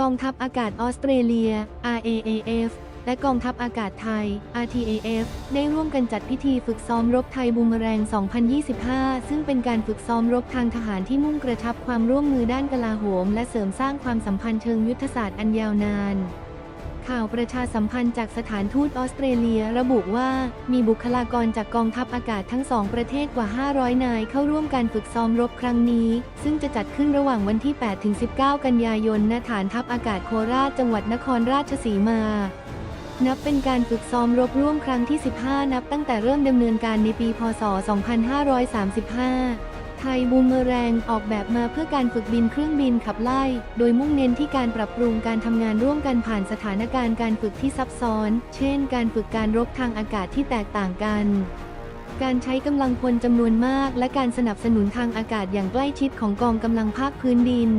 กองทัพอากาศออสเตรเลีย RAAF และกองทัพอากาศไทย RTAF ได้ร่วมกันจัดพิธีฝึกซ้อมรบไทยบูมแรง 2025 ซึ่งเป็นการฝึกซ้อมรบทางทหารที่มุ่งกระชับความร่วมมือด้านกลาโหม และเสริมสร้างความสัมพันธ์เชิงยุทธศาสตร์อันยาวนาน ข่าวประชาสัมพันธ์จากสถานทูตออสเตรเลียระบุว่า มีบุคลากรจากกองทัพอากาศทั้งสองประเทศกว่า 500 นายเข้าร่วมการฝึกซ้อมรบครั้งนี้ ซึ่งจะจัดขึ้นระหว่างวันที่ 8-19 กันยายนณฐานทัพอากาศโคราชจังหวัดนครราชสีมานับเป็นการฝึกซ้อมรบร่วมครั้งที่ 15 นับตั้งแต่เริ่มดำเนินการในปี พศ 2535 ยบูมเมอแรงออกแบบมาเพื่อการฝึกบินเครื่องบินขับไล่ โดยมุ่งเน้นที่การปรับปรุงการทำงานร่วมกันผ่านสถานการณ์การฝึกที่ซับซ้อน เช่น การฝึกการรบทางอากาศที่แตกต่างกัน การใช้กำลังพลจำนวนมาก และการสนับสนุนทางอากาศอย่างใกล้ชิดของกองกำลังภาคพื้นดิน